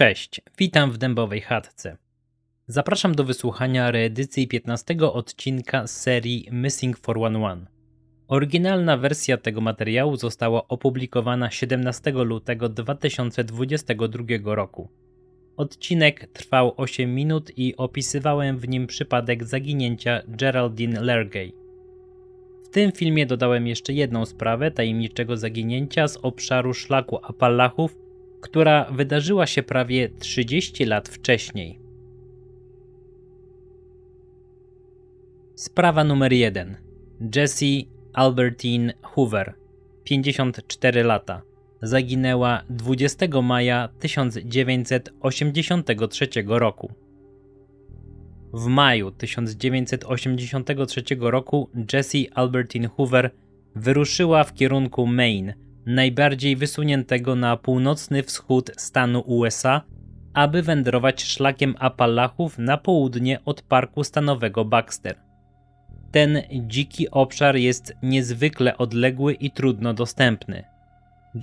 Cześć, witam w Dębowej Chatce. Zapraszam do wysłuchania reedycji 15 odcinka z serii Missing 411. Oryginalna wersja tego materiału została opublikowana 17 lutego 2022 roku. Odcinek trwał 8 minut i opisywałem w nim przypadek zaginięcia Geraldine Lergay. W tym filmie dodałem jeszcze jedną sprawę tajemniczego zaginięcia z obszaru szlaku Appalachów, która wydarzyła się prawie 30 lat wcześniej. Sprawa numer 1. Jessie Albertine Hoover, 54 lata. Zaginęła 20 maja 1983 roku. W maju 1983 roku Jessie Albertine Hoover wyruszyła w kierunku Maine, najbardziej wysuniętego na północny wschód stanu USA, aby wędrować szlakiem Appalachów na południe od parku stanowego Baxter. Ten dziki obszar jest niezwykle odległy i trudno dostępny.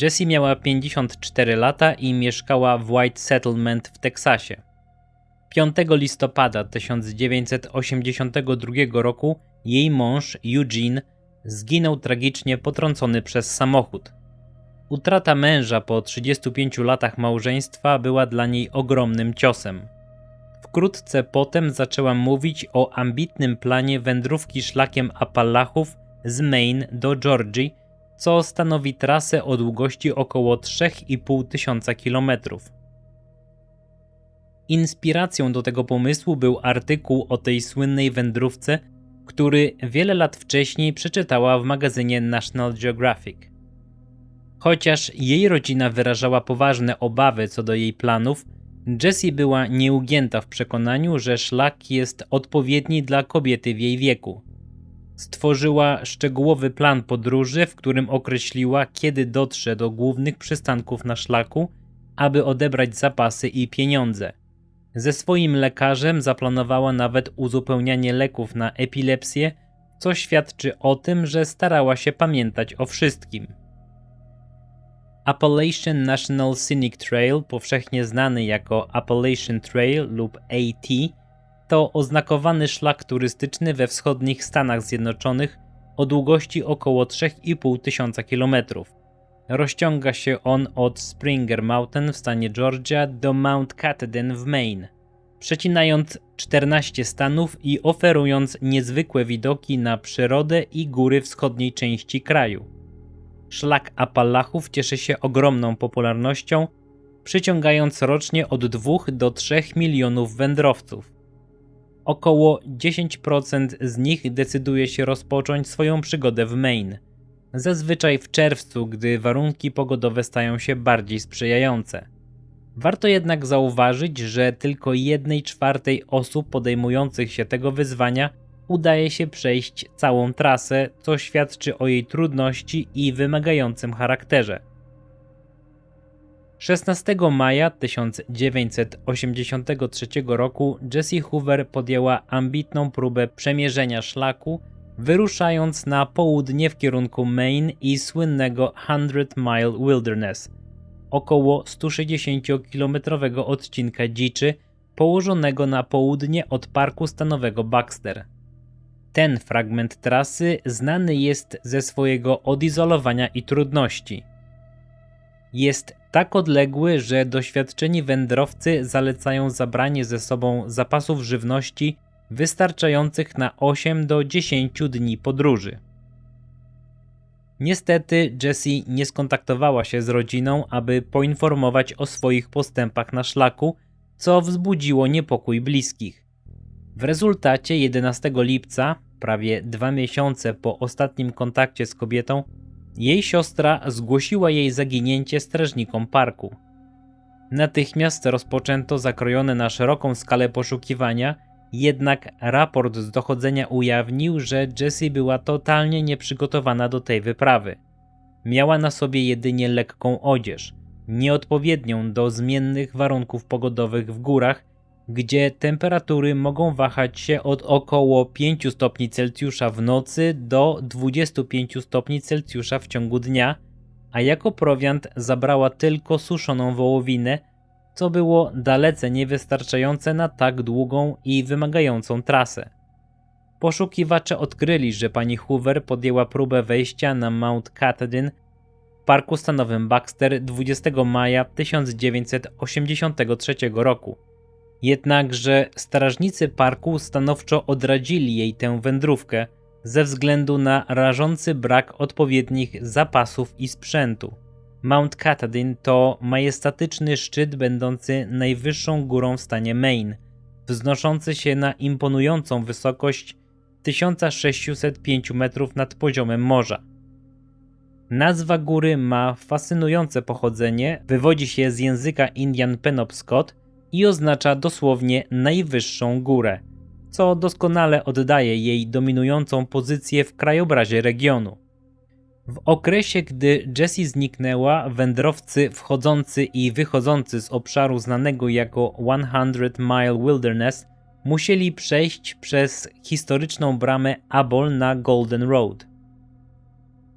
Jessie miała 54 lata i mieszkała w White Settlement w Teksasie. 5 listopada 1982 roku jej mąż Eugene zginął tragicznie potrącony przez samochód. Utrata męża po 35 latach małżeństwa była dla niej ogromnym ciosem. Wkrótce potem zaczęła mówić o ambitnym planie wędrówki szlakiem Appalachów z Maine do Georgii, co stanowi trasę o długości około 3,5 tysiąca kilometrów. Inspiracją do tego pomysłu był artykuł o tej słynnej wędrówce, który wiele lat wcześniej przeczytała w magazynie National Geographic. Chociaż jej rodzina wyrażała poważne obawy co do jej planów, Jessie była nieugięta w przekonaniu, że szlak jest odpowiedni dla kobiety w jej wieku. Stworzyła szczegółowy plan podróży, w którym określiła, kiedy dotrze do głównych przystanków na szlaku, aby odebrać zapasy i pieniądze. Ze swoim lekarzem zaplanowała nawet uzupełnianie leków na epilepsję, co świadczy o tym, że starała się pamiętać o wszystkim. Appalachian National Scenic Trail, powszechnie znany jako Appalachian Trail lub AT, to oznakowany szlak turystyczny we wschodnich Stanach Zjednoczonych o długości około 3,5 tysiąca kilometrów. Rozciąga się on od Springer Mountain w stanie Georgia do Mount Katahdin w Maine, przecinając 14 stanów i oferując niezwykłe widoki na przyrodę i góry wschodniej części kraju. Szlak Appalachów cieszy się ogromną popularnością, przyciągając rocznie od 2 do 3 milionów wędrowców. Około 10% z nich decyduje się rozpocząć swoją przygodę w Maine, zazwyczaj w czerwcu, gdy warunki pogodowe stają się bardziej sprzyjające. Warto jednak zauważyć, że tylko 1 czwartej osób podejmujących się tego wyzwania udaje się przejść całą trasę, co świadczy o jej trudności i wymagającym charakterze. 16 maja 1983 roku Jessie Hoover podjęła ambitną próbę przemierzenia szlaku, wyruszając na południe w kierunku Maine i słynnego 100 Mile Wilderness, około 160-kilometrowego odcinka dziczy położonego na południe od parku stanowego Baxter. Ten fragment trasy znany jest ze swojego odizolowania i trudności. Jest tak odległy, że doświadczeni wędrowcy zalecają zabranie ze sobą zapasów żywności wystarczających na 8 do 10 dni podróży. Niestety Jessie nie skontaktowała się z rodziną, aby poinformować o swoich postępach na szlaku, co wzbudziło niepokój bliskich. W rezultacie 11 lipca prawie dwa miesiące po ostatnim kontakcie z kobietą, jej siostra zgłosiła jej zaginięcie strażnikom parku. Natychmiast rozpoczęto zakrojone na szeroką skalę poszukiwania, jednak raport z dochodzenia ujawnił, że Jessie była totalnie nieprzygotowana do tej wyprawy. Miała na sobie jedynie lekką odzież, nieodpowiednią do zmiennych warunków pogodowych w górach gdzie temperatury mogą wahać się od około 5 stopni Celsjusza w nocy do 25 stopni Celsjusza w ciągu dnia, a jako prowiant zabrała tylko suszoną wołowinę, co było dalece niewystarczające na tak długą i wymagającą trasę. Poszukiwacze odkryli, że pani Hoover podjęła próbę wejścia na Mount Katahdin w parku stanowym Baxter 20 maja 1983 roku. Jednakże strażnicy parku stanowczo odradzili jej tę wędrówkę ze względu na rażący brak odpowiednich zapasów i sprzętu. Mount Katahdin to majestatyczny szczyt będący najwyższą górą w stanie Maine, wznoszący się na imponującą wysokość 1605 metrów nad poziomem morza. Nazwa góry ma fascynujące pochodzenie, wywodzi się z języka Indian Penobscot i oznacza dosłownie najwyższą górę, co doskonale oddaje jej dominującą pozycję w krajobrazie regionu. W okresie, gdy Jessie zniknęła, wędrowcy wchodzący i wychodzący z obszaru znanego jako 100 Mile Wilderness musieli przejść przez historyczną bramę Abol na Golden Road.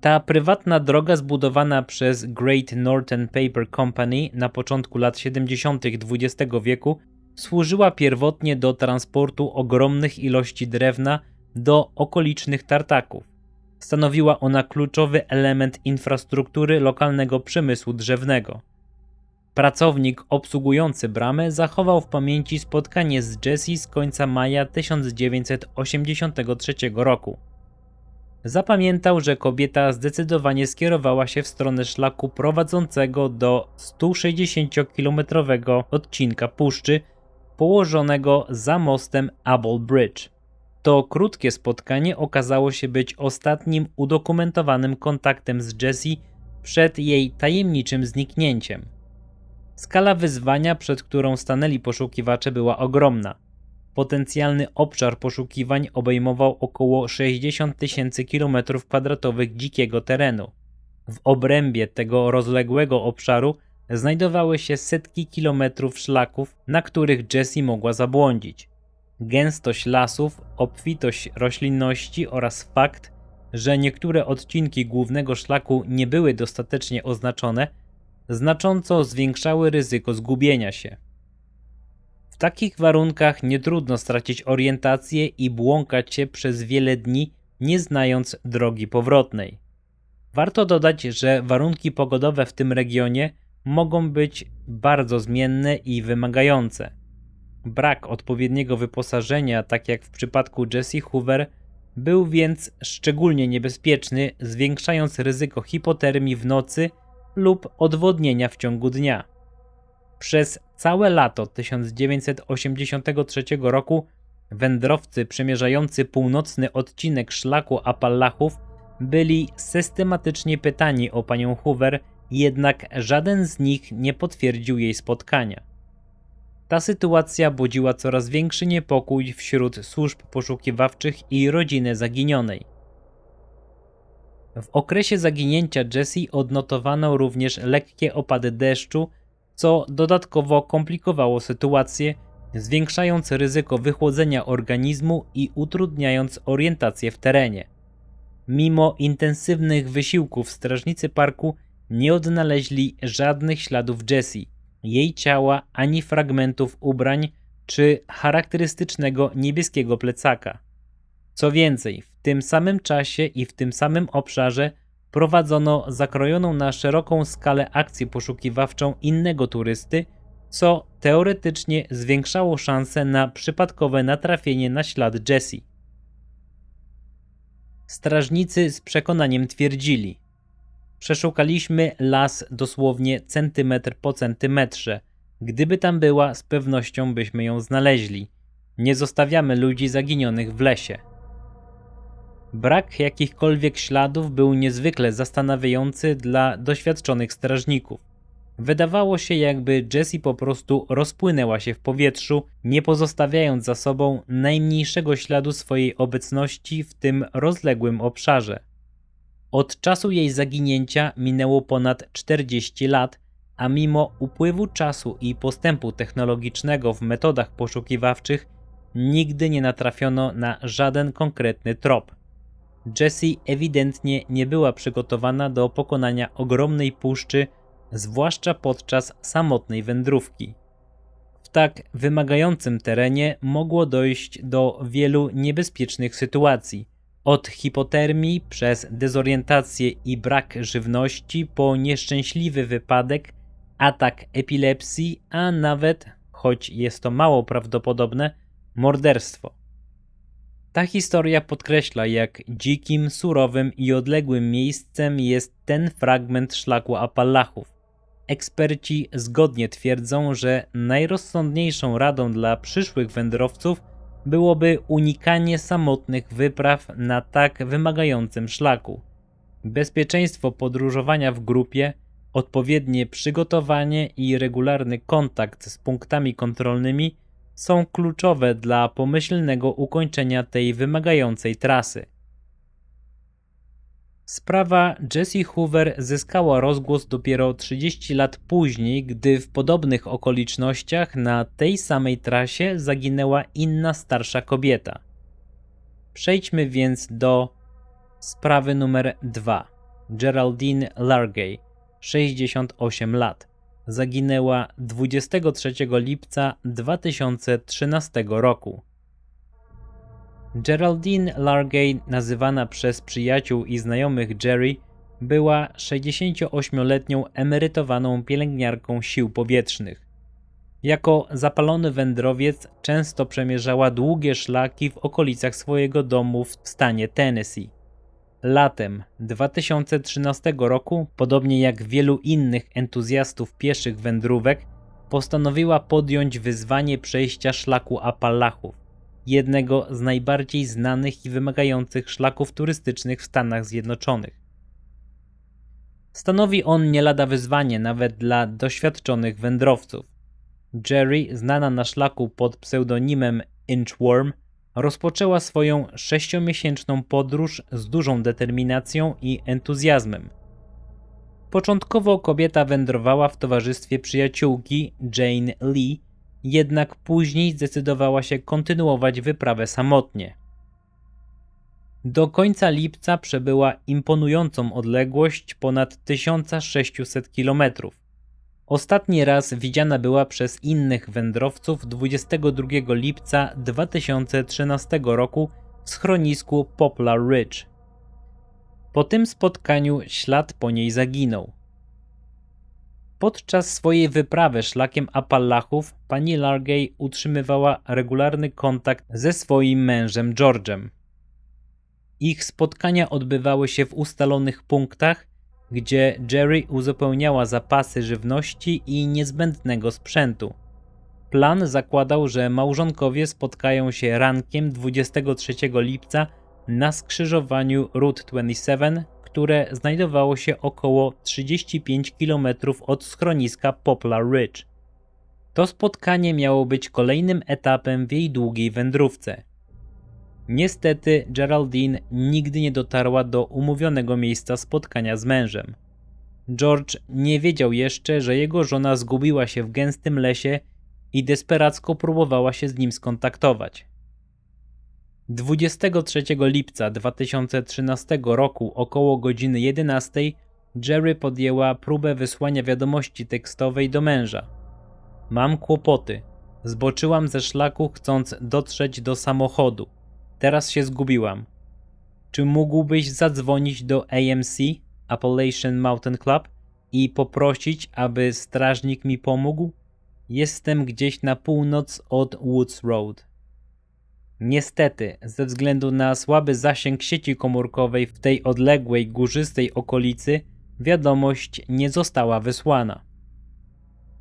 Ta prywatna droga zbudowana przez Great Northern Paper Company na początku lat 70. XX wieku służyła pierwotnie do transportu ogromnych ilości drewna do okolicznych tartaków. Stanowiła ona kluczowy element infrastruktury lokalnego przemysłu drzewnego. Pracownik obsługujący bramę zachował w pamięci spotkanie z Jessie z końca maja 1983 roku. Zapamiętał, że kobieta zdecydowanie skierowała się w stronę szlaku prowadzącego do 160-kilometrowego odcinka puszczy położonego za mostem Abel Bridge. To krótkie spotkanie okazało się być ostatnim udokumentowanym kontaktem z Jessie przed jej tajemniczym zniknięciem. Skala wyzwania, przed którą stanęli poszukiwacze, była ogromna. Potencjalny obszar poszukiwań obejmował około 60 tysięcy kilometrów kwadratowych dzikiego terenu. W obrębie tego rozległego obszaru znajdowały się setki kilometrów szlaków, na których Jessie mogła zabłądzić. Gęstość lasów, obfitość roślinności oraz fakt, że niektóre odcinki głównego szlaku nie były dostatecznie oznaczone, znacząco zwiększały ryzyko zgubienia się. Takich warunkach nie trudno stracić orientację i błąkać się przez wiele dni, nie znając drogi powrotnej. Warto dodać, że warunki pogodowe w tym regionie mogą być bardzo zmienne i wymagające. Brak odpowiedniego wyposażenia, tak jak w przypadku Jessie Hoover, był więc szczególnie niebezpieczny, zwiększając ryzyko hipotermii w nocy lub odwodnienia w ciągu dnia. Przez całe lato 1983 roku wędrowcy przemierzający północny odcinek szlaku Apalachów byli systematycznie pytani o panią Hoover, jednak żaden z nich nie potwierdził jej spotkania. Ta sytuacja budziła coraz większy niepokój wśród służb poszukiwawczych i rodziny zaginionej. W okresie zaginięcia Jessie odnotowano również lekkie opady deszczu, co dodatkowo komplikowało sytuację, zwiększając ryzyko wychłodzenia organizmu i utrudniając orientację w terenie. Mimo intensywnych wysiłków strażnicy parku nie odnaleźli żadnych śladów Jessie, jej ciała ani fragmentów ubrań czy charakterystycznego niebieskiego plecaka. Co więcej, w tym samym czasie i w tym samym obszarze prowadzono zakrojoną na szeroką skalę akcję poszukiwawczą innego turysty, co teoretycznie zwiększało szanse na przypadkowe natrafienie na ślad Jessie. Strażnicy z przekonaniem twierdzili: Przeszukaliśmy las dosłownie centymetr po centymetrze. Gdyby tam była, z pewnością byśmy ją znaleźli. Nie zostawiamy ludzi zaginionych w lesie. Brak jakichkolwiek śladów był niezwykle zastanawiający dla doświadczonych strażników. Wydawało się, jakby Jessie po prostu rozpłynęła się w powietrzu, nie pozostawiając za sobą najmniejszego śladu swojej obecności w tym rozległym obszarze. Od czasu jej zaginięcia minęło ponad 40 lat, a mimo upływu czasu i postępu technologicznego w metodach poszukiwawczych, nigdy nie natrafiono na żaden konkretny trop. Jessie ewidentnie nie była przygotowana do pokonania ogromnej puszczy, zwłaszcza podczas samotnej wędrówki. tak wymagającym terenie mogło dojść do wielu niebezpiecznych sytuacji. Od hipotermii przez dezorientację i brak żywności po nieszczęśliwy wypadek, atak epilepsji, a nawet, choć jest to mało prawdopodobne, morderstwo. Ta historia podkreśla, jak dzikim, surowym i odległym miejscem jest ten fragment szlaku Apalachów. Eksperci zgodnie twierdzą, że najrozsądniejszą radą dla przyszłych wędrowców byłoby unikanie samotnych wypraw na tak wymagającym szlaku. Bezpieczeństwo podróżowania w grupie, odpowiednie przygotowanie i regularny kontakt z punktami kontrolnymi są kluczowe dla pomyślnego ukończenia tej wymagającej trasy. Sprawa Jessie Hoover zyskała rozgłos dopiero 30 lat później, gdy w podobnych okolicznościach na tej samej trasie zaginęła inna starsza kobieta. Przejdźmy więc do sprawy numer 2. Geraldine Largay, 68 lat. Zaginęła 23 lipca 2013 roku. Geraldine Largay, nazywana przez przyjaciół i znajomych Jerry, była 68-letnią emerytowaną pielęgniarką sił powietrznych. Jako zapalony wędrowiec często przemierzała długie szlaki w okolicach swojego domu w stanie Tennessee. Latem 2013 roku, podobnie jak wielu innych entuzjastów pieszych wędrówek, postanowiła podjąć wyzwanie przejścia szlaku Apalachów jednego z najbardziej znanych i wymagających szlaków turystycznych w Stanach Zjednoczonych. Stanowi on nie lada wyzwanie nawet dla doświadczonych wędrowców. Jerry, znana na szlaku pod pseudonimem Inchworm, rozpoczęła swoją sześciomiesięczną podróż z dużą determinacją i entuzjazmem. Początkowo kobieta wędrowała w towarzystwie przyjaciółki Jane Lee, jednak później zdecydowała się kontynuować wyprawę samotnie. Do końca lipca przebyła imponującą odległość ponad 1600 km. Ostatni raz widziana była przez innych wędrowców 22 lipca 2013 roku w schronisku Poplar Ridge. Po tym spotkaniu ślad po niej zaginął. Podczas swojej wyprawy szlakiem Apalachów pani Largay utrzymywała regularny kontakt ze swoim mężem George'em. Ich spotkania odbywały się w ustalonych punktach, gdzie Jerry uzupełniała zapasy żywności i niezbędnego sprzętu. Plan zakładał, że małżonkowie spotkają się rankiem 23 lipca na skrzyżowaniu Route 27 które znajdowało się około 35 km od schroniska Poplar Ridge. To spotkanie miało być kolejnym etapem w jej długiej wędrówce. Niestety Geraldine nigdy nie dotarła do umówionego miejsca spotkania z mężem. George nie wiedział jeszcze, że jego żona zgubiła się w gęstym lesie i desperacko próbowała się z nim skontaktować. 23 lipca 2013 roku około godziny 11 Jerry podjęła próbę wysłania wiadomości tekstowej do męża. Mam kłopoty. Zboczyłam ze szlaku chcąc dotrzeć do samochodu. Teraz się zgubiłam. Czy mógłbyś zadzwonić do AMC, Appalachian Mountain Club, i poprosić, aby strażnik mi pomógł? Jestem gdzieś na północ od Woods Road. Niestety, ze względu na słaby zasięg sieci komórkowej w tej odległej, górzystej okolicy, wiadomość nie została wysłana.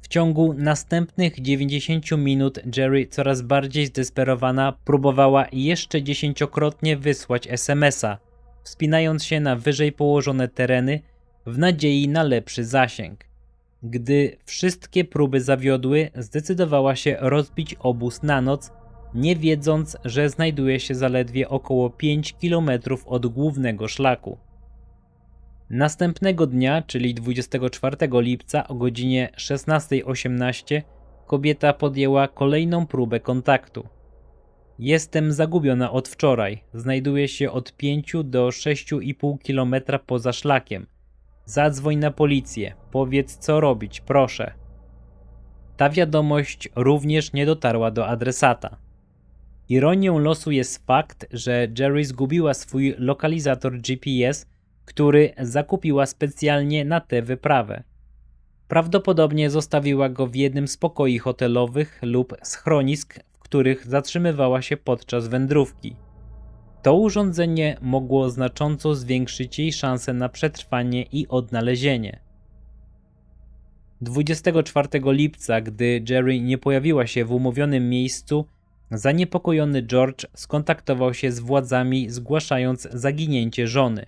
Ciągu następnych 90 minut Jerry coraz bardziej zdesperowana próbowała jeszcze dziesięciokrotnie wysłać SMS-a, wspinając się na wyżej położone tereny w nadziei na lepszy zasięg. Gdy wszystkie próby zawiodły, zdecydowała się rozbić obóz na noc nie wiedząc, że znajduje się zaledwie około 5 km od głównego szlaku. Następnego dnia, czyli 24 lipca o godzinie 16.18, kobieta podjęła kolejną próbę kontaktu. Jestem zagubiona od wczoraj. Znajduję się od 5 do 6,5 km poza szlakiem. Zadzwoń na policję. Powiedz co robić, proszę. ta wiadomość również nie dotarła do adresata. Ironią losu jest fakt, że Jerry zgubiła swój lokalizator GPS, który zakupiła specjalnie na tę wyprawę. Prawdopodobnie zostawiła go w jednym z pokoi hotelowych lub schronisk, w których zatrzymywała się podczas wędrówki. To urządzenie mogło znacząco zwiększyć jej szanse na przetrwanie i odnalezienie. 24 lipca, gdy Jerry nie pojawiła się w umówionym miejscu, zaniepokojony George skontaktował się z władzami, zgłaszając zaginięcie żony.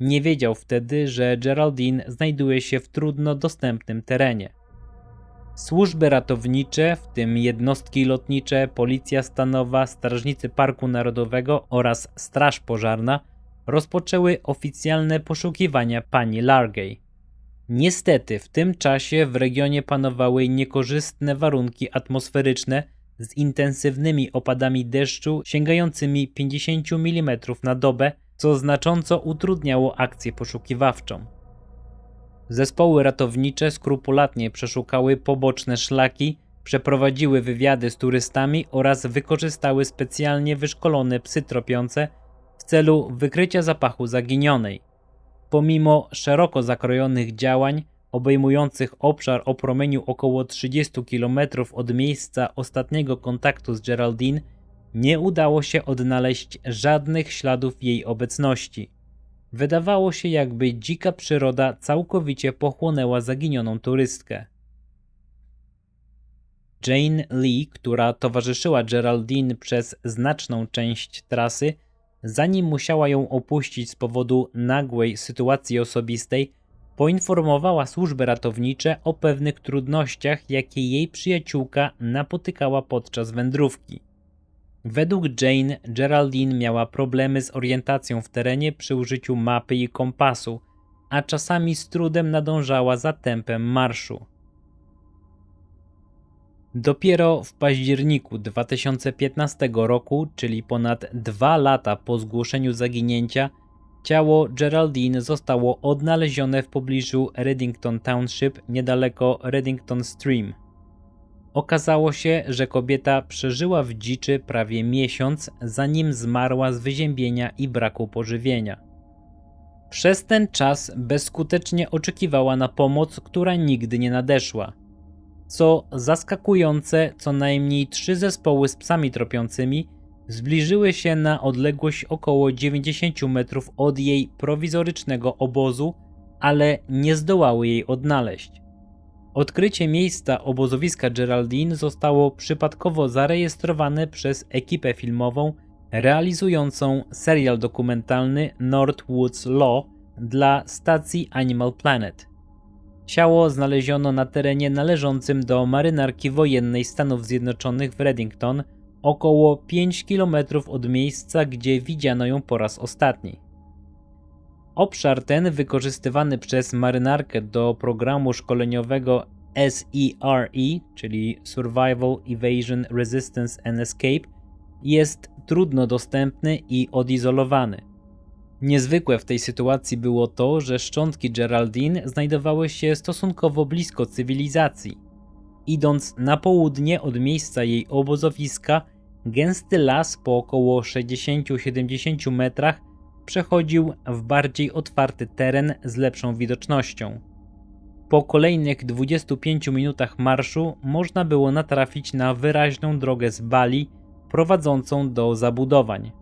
Nie wiedział wtedy, że Geraldine znajduje się w trudno dostępnym terenie. Służby ratownicze, w tym jednostki lotnicze, policja stanowa, strażnicy Parku Narodowego oraz Straż Pożarna rozpoczęły oficjalne poszukiwania pani Largay. Niestety w tym czasie w regionie panowały niekorzystne warunki atmosferyczne z intensywnymi opadami deszczu sięgającymi 50 mm na dobę, co znacząco utrudniało akcję poszukiwawczą. Zespoły ratownicze skrupulatnie przeszukały poboczne szlaki, przeprowadziły wywiady z turystami oraz wykorzystały specjalnie wyszkolone psy tropiące w celu wykrycia zapachu zaginionej. Pomimo szeroko zakrojonych działań, obejmujących obszar o promieniu około 30 km od miejsca ostatniego kontaktu z Geraldine, nie udało się odnaleźć żadnych śladów jej obecności. Wydawało się, jakby dzika przyroda całkowicie pochłonęła zaginioną turystkę. Jane Lee, która towarzyszyła Geraldine przez znaczną część trasy, zanim musiała ją opuścić z powodu nagłej sytuacji osobistej, poinformowała służby ratownicze o pewnych trudnościach, jakie jej przyjaciółka napotykała podczas wędrówki. Według Jane, Geraldine miała problemy z orientacją w terenie przy użyciu mapy i kompasu, a czasami z trudem nadążała za tempem marszu. Dopiero w październiku 2015 roku, czyli ponad dwa lata po zgłoszeniu zaginięcia, ciało Geraldine zostało odnalezione w pobliżu Reddington Township niedaleko Reddington Stream. Okazało się, że kobieta przeżyła w dziczy prawie miesiąc, zanim zmarła z wyziębienia i braku pożywienia. Przez ten czas bezskutecznie oczekiwała na pomoc, która nigdy nie nadeszła. Co zaskakujące, co najmniej trzy zespoły z psami tropiącymi zbliżyły się na odległość około 90 metrów od jej prowizorycznego obozu, ale nie zdołały jej odnaleźć. Odkrycie miejsca obozowiska Geraldine zostało przypadkowo zarejestrowane przez ekipę filmową realizującą serial dokumentalny Northwoods Law dla stacji Animal Planet. Ciało znaleziono na terenie należącym do marynarki wojennej Stanów Zjednoczonych w Reddington, około 5 km od miejsca, gdzie widziano ją po raz ostatni. Obszar ten wykorzystywany przez marynarkę do programu szkoleniowego SERE, e, czyli Survival, Evasion, Resistance and Escape, jest trudno dostępny i odizolowany. Niezwykłe w tej sytuacji było to, że szczątki Geraldine znajdowały się stosunkowo blisko cywilizacji. Idąc na południe od miejsca jej obozowiska, gęsty las po około 60-70 metrach przechodził w bardziej otwarty teren z lepszą widocznością. Po kolejnych 25 minutach marszu można było natrafić na wyraźną drogę z Bali prowadzącą do zabudowań.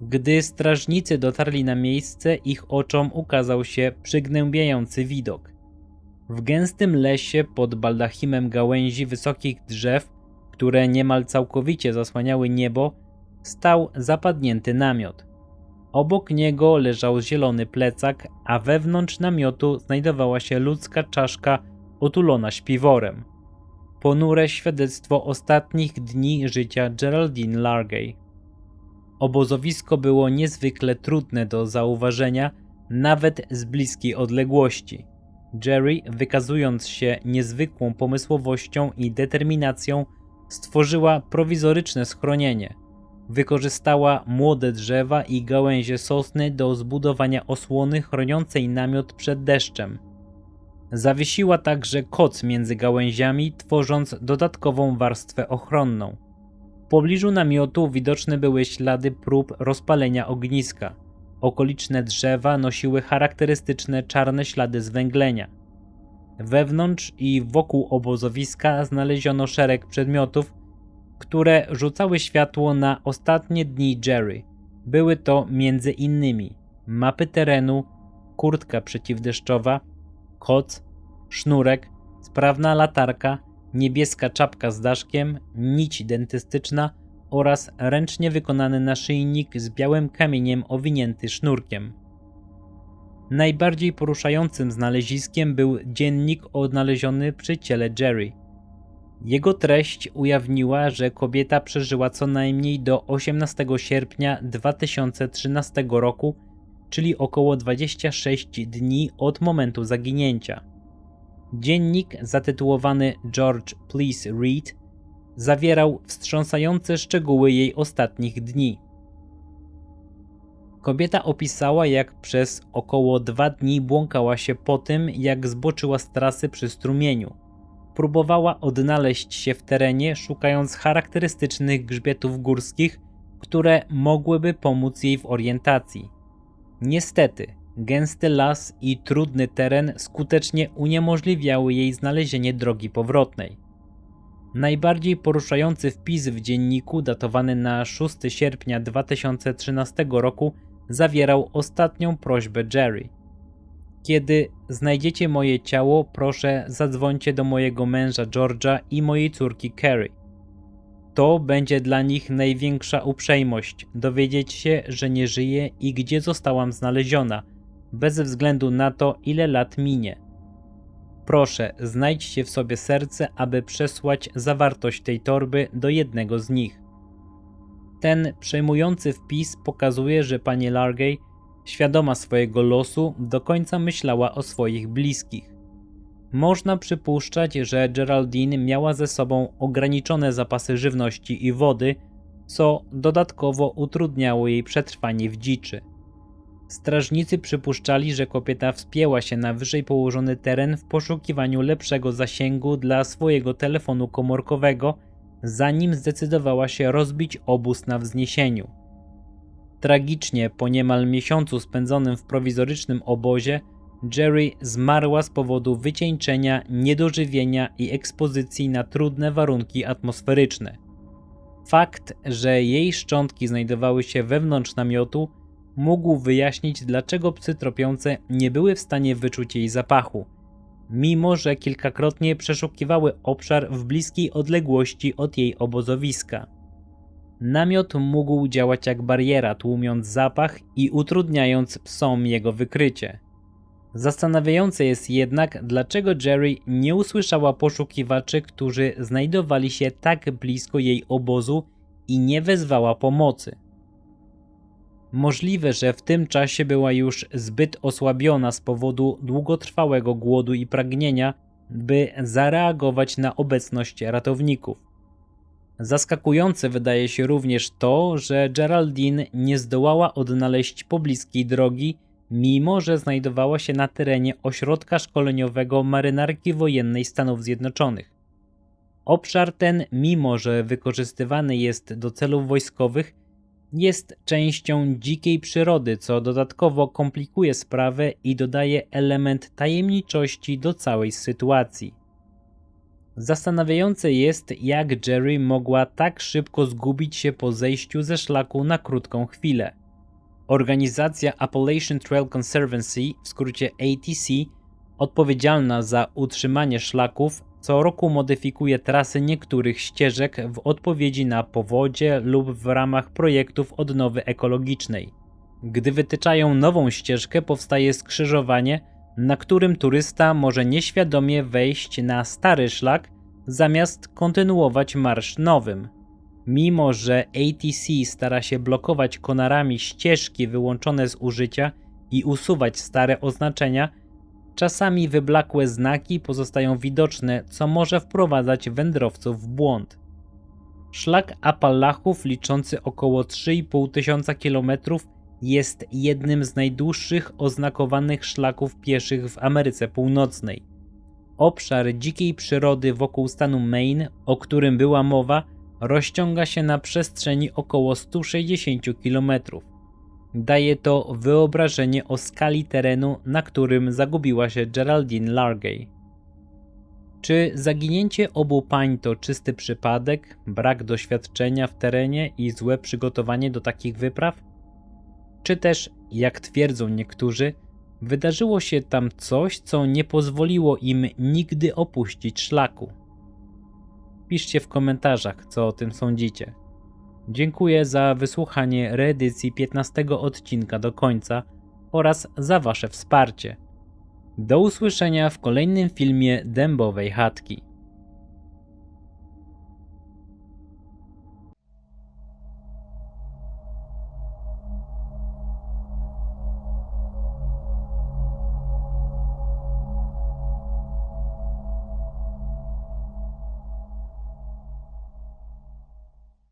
Gdy strażnicy dotarli na miejsce, ich oczom ukazał się przygnębiający widok. W gęstym lesie pod baldachimem gałęzi wysokich drzew, które niemal całkowicie zasłaniały niebo, stał zapadnięty namiot. Obok niego leżał zielony plecak, a wewnątrz namiotu znajdowała się ludzka czaszka otulona śpiworem. Ponure świadectwo ostatnich dni życia Geraldine Largay. Obozowisko było niezwykle trudne do zauważenia, nawet z bliskiej odległości. Jerry, wykazując się niezwykłą pomysłowością i determinacją, stworzyła prowizoryczne schronienie – Wykorzystała młode drzewa i gałęzie sosny do zbudowania osłony chroniącej namiot przed deszczem. Zawiesiła także koc między gałęziami, tworząc dodatkową warstwę ochronną. W pobliżu namiotu widoczne były ślady prób rozpalenia ogniska. Okoliczne drzewa nosiły charakterystyczne czarne ślady zwęglenia. Wewnątrz i wokół obozowiska znaleziono szereg przedmiotów, które rzucały światło na ostatnie dni Jerry. Były to między innymi mapy terenu, kurtka przeciwdeszczowa, koc, sznurek, sprawna latarka, niebieska czapka z daszkiem, nić dentystyczna oraz ręcznie wykonany naszyjnik z białym kamieniem owinięty sznurkiem. Najbardziej poruszającym znaleziskiem był dziennik odnaleziony przy ciele Jerry. Jego treść ujawniła, że kobieta przeżyła co najmniej do 18 sierpnia 2013 roku, czyli około 26 dni od momentu zaginięcia. Dziennik zatytułowany George Please Read zawierał wstrząsające szczegóły jej ostatnich dni. Kobieta opisała, jak przez około dwa dni błąkała się po tym, jak zboczyła z trasy przy strumieniu. Próbowała odnaleźć się w terenie, szukając charakterystycznych grzbietów górskich, które mogłyby pomóc jej w orientacji. Niestety, gęsty las i trudny teren skutecznie uniemożliwiały jej znalezienie drogi powrotnej. Najbardziej poruszający wpis w dzienniku, datowany na 6 sierpnia 2013 roku, zawierał ostatnią prośbę Jerry. Kiedy znajdziecie moje ciało, proszę zadzwońcie do mojego męża George'a i mojej córki Carrie. To będzie dla nich największa uprzejmość dowiedzieć się, że nie żyję i gdzie zostałam znaleziona, bez względu na to, ile lat minie. Proszę, znajdźcie w sobie serce, aby przesłać zawartość tej torby do jednego z nich. Ten przejmujący wpis pokazuje, że pani Largay, świadoma swojego losu, do końca myślała o swoich bliskich. Można przypuszczać, że Geraldine miała ze sobą ograniczone zapasy żywności i wody, co dodatkowo utrudniało jej przetrwanie w dziczy. Strażnicy przypuszczali, że kobieta wspięła się na wyżej położony teren w poszukiwaniu lepszego zasięgu dla swojego telefonu komórkowego, zanim zdecydowała się rozbić obóz na wzniesieniu. Tragicznie, po niemal miesiącu spędzonym w prowizorycznym obozie, Jerry zmarła z powodu wycieńczenia, niedożywienia i ekspozycji na trudne warunki atmosferyczne. Fakt, że jej szczątki znajdowały się wewnątrz namiotu, mógł wyjaśnić, dlaczego psy tropiące nie były w stanie wyczuć jej zapachu, mimo że kilkakrotnie przeszukiwały obszar w bliskiej odległości od jej obozowiska. Namiot mógł działać jak bariera, tłumiąc zapach i utrudniając psom jego wykrycie. Zastanawiające jest jednak, dlaczego Jerry nie usłyszała poszukiwaczy, którzy znajdowali się tak blisko jej obozu i nie wezwała pomocy. Możliwe, że w tym czasie była już zbyt osłabiona z powodu długotrwałego głodu i pragnienia, by zareagować na obecność ratowników. Zaskakujące wydaje się również to, że Geraldine nie zdołała odnaleźć pobliskiej drogi, mimo że znajdowała się na terenie ośrodka szkoleniowego marynarki wojennej Stanów Zjednoczonych. Obszar ten, mimo że wykorzystywany jest do celów wojskowych, jest częścią dzikiej przyrody, co dodatkowo komplikuje sprawę i dodaje element tajemniczości do całej sytuacji. Zastanawiające jest, jak Jerry mogła tak szybko zgubić się po zejściu ze szlaku na krótką chwilę. Organizacja Appalachian Trail Conservancy, w skrócie ATC, odpowiedzialna za utrzymanie szlaków, co roku modyfikuje trasy niektórych ścieżek w odpowiedzi na powodzie lub w ramach projektów odnowy ekologicznej. Gdy wytyczają nową ścieżkę, powstaje skrzyżowanie, na którym turysta może nieświadomie wejść na stary szlak, zamiast kontynuować marsz nowym. Mimo, że ATC stara się blokować konarami ścieżki wyłączone z użycia i usuwać stare oznaczenia, czasami wyblakłe znaki pozostają widoczne, co może wprowadzać wędrowców w błąd. Szlak Apalachów, liczący około 3,5 tysiąca kilometrów, jest jednym z najdłuższych oznakowanych szlaków pieszych w Ameryce Północnej. Obszar dzikiej przyrody wokół stanu Maine, o którym była mowa, rozciąga się na przestrzeni około 160 km. Daje to wyobrażenie o skali terenu, na którym zagubiła się Geraldine Largay. Czy zaginięcie obu pań to czysty przypadek, brak doświadczenia w terenie i złe przygotowanie do takich wypraw? Czy też, jak twierdzą niektórzy, wydarzyło się tam coś, co nie pozwoliło im nigdy opuścić szlaku? Piszcie w komentarzach, co o tym sądzicie. Dziękuję za wysłuchanie reedycji 15 odcinka do końca oraz za Wasze wsparcie. Do usłyszenia w kolejnym filmie Dębowej Chatki.